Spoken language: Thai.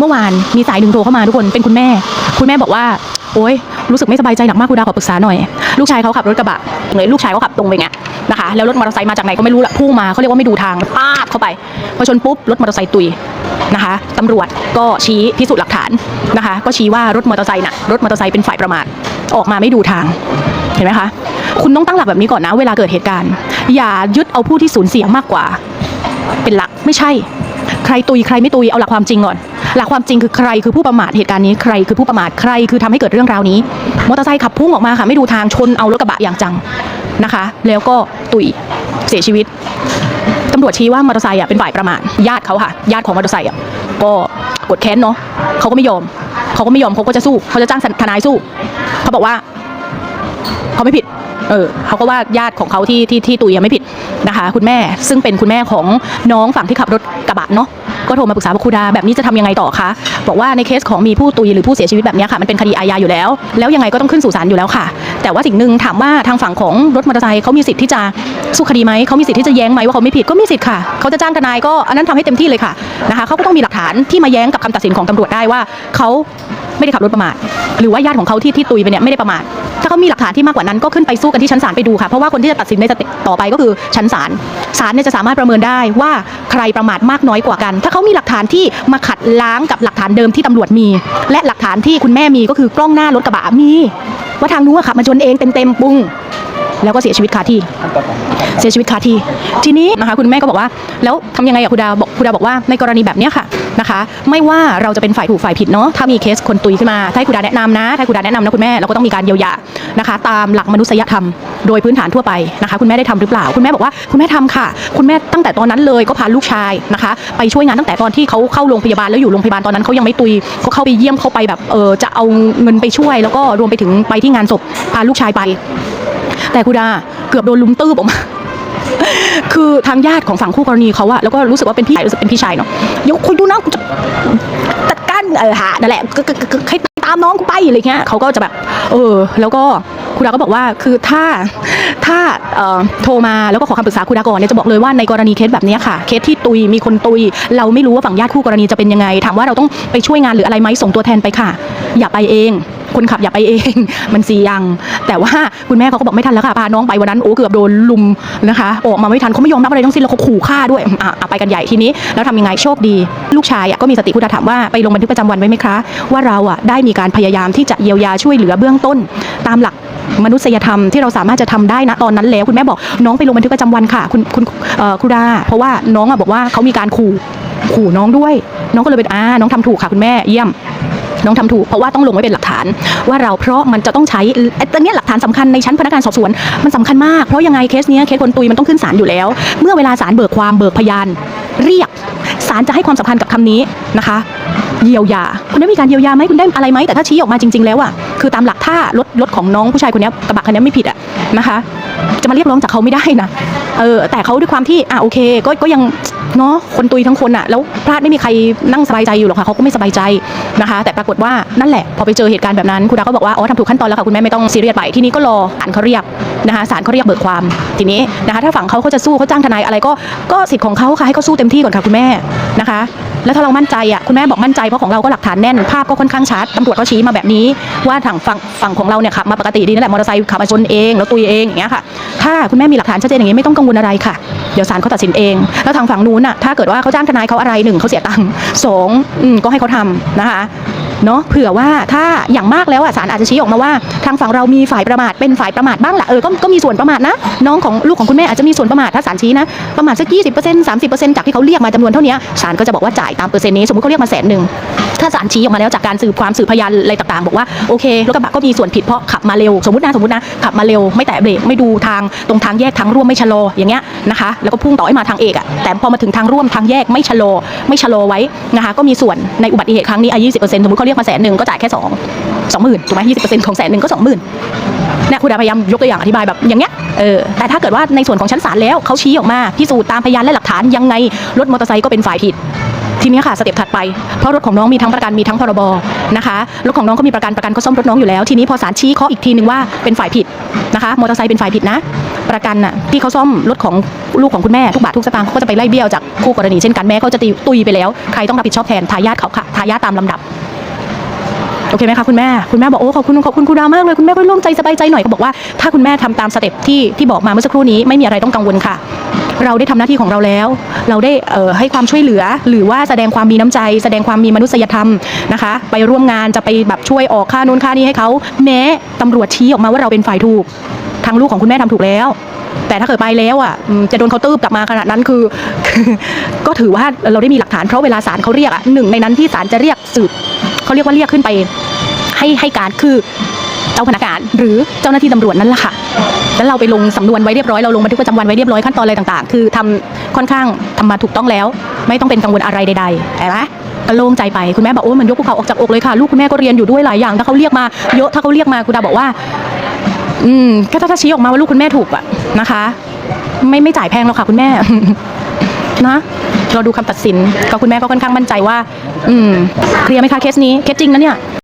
เมื่อวานมีสายหนึ่งโทรเข้ามาทุกคนเป็นคุณแม่ คุณแม่บอกว่าโอ๊ยรู้สึกไม่สบายใจหนักมากคุณดาวขอปรึกษาหน่อย ลูกชายเขาขับรถกระบะเลยลูกชายเขาขับตรงไปไงนะคะแล้วรถมอเตอร์ไซค์มาจากไหนก็ไม่รู้ละพุ่งมาเขาเรียกว่าไม่ดูทางป้าบเข้าไปพอชนปุ๊บรถมอเตอร์ไซค์ตุยนะคะตำรวจก็ชี้พิสูจน์หลักฐานนะคะ ก็ชี้ว่ารถมอเตอร์ไซค์น่ะรถมอเตอร์ไซค์เป็นฝ่ายประมาทออกมาไม่ดูทางเห็นไหมคะคุณต้องตั้งหลักแบบนี้ก่อนนะ เวลาเกิดเหตุการณ์ อย่ายึดเอาผู้ที่สูญเสียมากกว่า เป็นหลักไม่ใช่ ครตุยใครไม่ตุยเอาหลักความจริงก่อน หลักความจริงคือใครคือผู้ประมาทเหตุการณ์นี้ใครคือผู้ประมาทใครคือทำให้เกิดเรื่องราวนี้มอเตอร์ไซค์ขับพุ่งออกมาค่ะไม่ดูทางชนเอารถกระบะอย่างจังนะคะ แล้วก็ตุยเสียชีวิตตำรวจชี้ว่ามอเตอร์ไซค์อะเป็นฝ่ายประมาทญาติเขาค่ะ ญาติของมอเตอร์ไซค์อะก็กดแค้นเนาะเขาก็ไม่ยอม เขาก็ไม่ยอมเขาก็จะสู้ เขาจะจ้างทนายสู้ เขาบอกว่า เออเขาก็ว่าญาติของเขาที่ที่ที่ตุยยังไม่ผิดนะคะ คุณแม่ซึ่งเป็นคุณแม่ของน้องฝั่งที่ขับรถกระบะเนาะก็โทรมาปรึกษาบอกครูดาแบบนี้จะทำยังไงต่อคะบอกว่าในเคสของมีผู้ตุยหรือผู้เสียชีวิตแบบนี้ค่ะมันเป็นคดีอาญาอยู่แล้ว แล้วยังไงก็ต้องขึ้นสู่ศาลอยู่แล้วค่ะ แต่ว่าสิ่งหนึ่งถามว่าทางฝั่งของรถมอเตอร์ไซค์เขามีสิทธิ์ที่จะสู้คดีไหมเขามีสิทธิ์ที่จะแย้งไหมว่าเขาไม่ผิดก็มีสิทธิ์ค่ะเขาจะจ้างทนายก็อันนั้นทำให้เต็มที่เลยค่ะนะคะเขาก็ต้องมีหลักฐานที่มาแย้งกับคำตัดสินของตำรวจได้ว่าเขา ไม่ได้ขับรถประมาทหรือว่าญาติของเขาที่ที่ตุยไปเนี่ยไม่ได้ประมาทถ้าเขามีหลักฐานที่มากกว่านั้นก็ขึ้นไปสู้กันที่ชั้นศาลไปดูค่ะเพราะว่าคนที่จะตัดสินในสเต็ปต่อไปก็คือชั้นศาลศาลเนี่ยจะสามารถประเมินได้ว่าใครประมาทมากน้อยกว่ากัน ถ้าเขามีหลักฐานที่มาขัดล้างกับหลักฐานเดิมที่ตำรวจมี และหลักฐานที่คุณแม่มีก็คือกล้องหน้ารถกระบะมีว่าทางนู้นอะขับมาชนเองเต็มๆปุ้งแล้วก็เสียชีวิตคาที่ เสียชีวิตคาที่ ทีนี้นะคะคุณแม่ก็บอกว่า แล้วทำยังไงอะคุณดาวบอกคุณดาวบอกว่าในกรณีแบบนี้ค่ะ นะคะ ไม่ว่าเราจะเป็นฝ่ายถูกฝ่ายผิดเนาะถ้ามีเคสคนตุยขึ้นมาถ้าคุณดาแนะนำนะถ้าคุณดาแนะนำนะคุณแม่เราก็ต้องมีการเยียวยานะคะ ตามหลักมนุษยธรรมโดยพื้นฐานทั่วไปนะคะ คุณแม่ได้ทำหรือเปล่า คุณแม่บอกว่าคุณแม่ทำค่ะ คุณแม่ตั้งแต่ตอนนั้นเลยก็พาลูกชายนะคะ ไปช่วยงานตั้งแต่ตอนที่เขาเข้าโรงพยาบาลแล้วอยู่โรงพยาบาลตอนนั้นเขายังไม่ตุยก็เข้าไปเยี่ยมเข้าไปแบบเออจะเอาเงินไปช่วย แล้วก็รวมไปถึงไปที่งานศพพาลูกชายไป แต่คุณดาเกือบโดนลุมตื้บออกมา คือทางญาติของฝั่งคู่กรณีเขาอะแล้วก็รู้สึกว่าเป็นพี่รู้สึกเป็นพี่ชายเนาะเดี๋ยวคุยดูนะกูจะจัดการเออหานั่นแหละให้ตามน้องกูไปอะไรเงี้ยเขาก็จะแบบ เออ แล้วก็คุณดาก็บอกว่าคือถ้าถ้าเอ่อโทรมาแล้วก็ขอคำปรึกษาคุณดาก่อนเนี่ยจะบอกเลยว่าในกรณีเคสแบบนี้ค่ะ เคสที่ตุยมีคนตุย เราไม่รู้ว่าฝั่งญาติคู่กรณีจะเป็นยังไง ถามว่าเราต้องไปช่วยงานหรืออะไรไหมส่งตัวแทนไปค่ะ อย่าไปเอง คนขับอย่าไปเอง มันเสี่ยง แต่ว่าคุณแม่เขาก็บอกไม่ทันแล้วค่ะพาน้องไปวันนั้นโอ้เกือบโดนลุมนะคะออกมาไม่ทันเขาไม่ยอมรับอะไรทั้งสิ้นแล้วเขาขู่ฆ่าด้วยอะไปกันใหญ่ทีนี้แล้วทำยังไงโชคดี ลูกชายอะก็มีสติพุทธถามว่าไปลงบันทึกประจำวันไว้ไหมคะ ว่าเราอะได้มีการพยายามที่จะเยียวยาช่วยเหลือเบื้องต้น ตามหลักมนุษยธรรมที่เราสามารถจะทำได้นะตอนนั้นแล้วคุณแม่บอกน้องไปลงบันทึกประจำวันค่ะ คุณคุณครูดาเพราะว่าน้องอะบอกว่าเขามีการขู่ขู่น้องด้วย น้องก็เลยเป็นอ่าน้องทำถูกค่ะคุณแม่เยี่ยม น้องทำถูกเพราะว่าต้องลงไว้เป็นหลักฐาน ว่าเราเพราะมันจะต้องใช้ไอ้ตัวเนี้หลักฐานสำคัญในชั้นพนักงานสอบสวนมันสำคัญมากเพราะยังไงเคสเนี้ยเคสคนตุยมันต้องขึ้นศาลอยู่แล้ว เมื่อเวลาศาลเบิกความเบิกพยาน เรียกศาลจะให้ความสำคัญกับคำนี้นะคะ เยียวยาคุณได้มีการเยียวยาไหมคุณได้อะไรไหมแต่ถ้าชี้ออกมาจริง ๆ แล้วอะคือตามหลักถ้ารถรถของน้องผู้ชายคนนี้กระบะคันนี้ไม่ผิดอะนะคะ จะมาเรียกร้องจากเขาไม่ได้นะเออแต่เขาด้วยความที่อะโอเคก็ก็ยัง เนาะคนตุยทั้งคนอะแล้วพลาดไม่มีใครนั่งสบายใจอยู่หรอกค่ะเขาก็ไม่สบายใจนะคะ แต่ปรากฏว่านั่นแหละพอไปเจอเหตุการณ์แบบนั้นคุณดาก็บอกว่าอ๋อทำถูกขั้นตอนแล้วค่ะคุณแม่ไม่ต้องซีเรียสไปทีนี้ก็รอศาลเขาเรียกนะคะศาลเขาเรียกเบิกความทีนี้นะคะถ้าฝั่งเขาเขาจะสู้เขาจ้างทนายอะไรก็ก็สิทธิ์ของเขาค่ะให้เขาสู้เต็มที่ก่อนค่ะคุณแม่นะคะ แล้วถ้าเรามั่นใจอะคุณแม่บอกมั่นใจเพราะของเราก็หลักฐานแน่นภาพก็ค่อนข้างชัดตำรวจเขาชี้มาแบบนี้ ว่าทางฝั่งฝั่งของเราเนี่ยขับมาปกติดีนั่นแหละมอเตอร์ไซค์ขับมาชนเองแล้วตุยเองอย่างเงี้ยค่ะถ้าคุณแม่มีหลักฐานชัดเจนอย่างนี้ไม่ต้องกังวลอะไรค่ะเดี๋ยวศาลเขาตัดสินเอง แล้วทางฝั่งนู้นอะถ้าเกิดว่าเขาจ้างทนายเขาอะไรหนึ่งเขาเสียตังค์สองอืมก็ให้เขาทำนะคะ เนาะเผื่อว่าถ้าอย่างมากแล้วอะศาลอาจจะชี้ออกมาว่าทางฝั่งเรามีฝ่ายประมาทเป็นฝ่ายประมาทบ้างแหละเออก็ก็มีส่วนประมาทนะ น้องของลูกของคุณแม่อาจจะมีส่วนประมาทถ้าศาลชี้นะประมาทสักยี่สิบเปอร์เซ็นต์สามสิบเปอร์เซ็นต์จากที่เขาเรียกมาจำนวนเท่านี้ศาลก็จะบอกว่าจ่ายตามเปอร์เซ็นต์นี้สมมติเขาเรียกมาแสนหนึ่ง ถ้าศาลชี้ออกมาแล้วจากการสืบความสืบพยานอะไรต่างๆ บอกว่าโอเครถกระบะก็มีส่วนผิดเพราะขับมาเร็วสมมตินะสมมตินะขับมาเร็วไม่แตะเบรกไม่ดูทางตรงทางแยกทางร่วมไม่ชะลออย่างเงี้ยนะคะแล้วก็พุ่งต่อให้มาทางเอกอะแต่พอมาถึงทางร่วมทางแยกไม่ชะลอไม่ชะลอไว้นะคะก็มีส่วนในอุบัติเหตุครั้งนี้อายุสิบเปอร์เซ็นต์สมมติเขาเรียกมาแสนหนึ่งก็จ่ายแค่สองสองหมื่นถูกไหมยี่สิบเปอร์เซ็นต์ของแสนหนึ่งก็สองหมื่นเนี่ยคุณดาพยายามยกตัวอย่างอธิบายแบบอย่างเงี้ยเออแต่ถ้าเกิดว่าในส่วนของชั้นศาลแล้วเขาชี้ออกมาพิสูจน์ตามพยานและหลักฐานยังไงรถมอเตอร์ไซค์ก็เป็นฝ่ายผิด ทีนี้ค่ะสเต็ปถัดไปเพราะรถของน้องมีทั้งประกันมีทั้งพรบนะคะรถของน้องก็มีประกันประกันก็ซ่อมรถน้องอยู่แล้ว ทีนี้พอศาลชี้ข้ออีกทีหนึ่งว่าเป็นฝ่ายผิดนะคะมอเตอร์ไซค์เป็นฝ่ายผิดนะ ประกันน่ะที่เขาซ่อมรถของลูกของคุณแม่ทุกบาททุกสตางค์เขาก็จะไปไล่เบี้ยวจากคู่กรณีเช่นกันแม้เขาจะตีตุยไปแล้วใครต้องรับผิดชอบแทนทายาทเขาค่ะทายาทตามลำดับ โอเคไหมคะคุณแม่คุณแม่บอกโอ้ขอบคุณขอบคุณคุณดาวมากเลยคุณแม่ก็โล่งใจสบายใจหน่อยก็บอกว่าถ้าคุณแม่ทำตามสเต็ปที่ที่บอกมาเมื่อสักครู่นี้ไม่มีอะไรต้องกังวลค่ะ เราได้ทำหน้าที่ของเราแล้ว เราได้เอ่อให้ความช่วยเหลือ หรือว่าแสดงความมีน้ำใจ แสดงความมีมนุษยธรรมนะคะ ไปร่วมงานจะไปแบบช่วยออกค่านู้นค่านี้ให้เขาแม้ตำรวจชี้ออกมาว่าเราเป็นฝ่ายถูกทางลูกของคุณแม่ทำถูกแล้วแต่ถ้าเกิดไปแล้วอะจะโดนเขาตืบกลับมาขนาดนั้นคือ ก็ถือว่าเราได้มีหลักฐานเพราะเวลาศาลเขาเรียกอะหนึ่งในนั้นที่ศาลจะเรียกสืบ เขาเรียกว่าเรียกขึ้นไปให้ให้การคือเจ้าพนักงานหรือเจ้าหน้าที่ตำรวจนั่นแหละค่ะ แล้วเราไปลงสำนวนไว้เรียบร้อย เราลงบันทึกประจำวันไว้เรียบร้อยขั้นตอนอะไรต่างๆ คือทำค่อนข้างทำมาถูกต้องแล้ว ไม่ต้องเป็นกังวลอะไรใดๆแต่ไหมก็โล่งใจไปคุณแม่บอกโอ้ยมันยกภูเขาออกจากอกเลยค่ะ ลูกคุณแม่ก็เรียนอยู่ด้วยหลายอย่าง ถ้าเขาเรียกมาเยอะถ้าเขาเรียกมาคุณดาบอกว่า อืมก็ถ้าชี้ออกมาว่าลูกคุณแม่ถูกอะนะคะ ไม่ไม่จ่ายแพงหรอกค่ะ คุณแม่นะ เราดูคำตัดสินก็คุณแม่ก็ค่อนข้างมั่นใจว่า อืมเคลียร์ไหมคะเคสนี้เคสจริงนะเนี่ย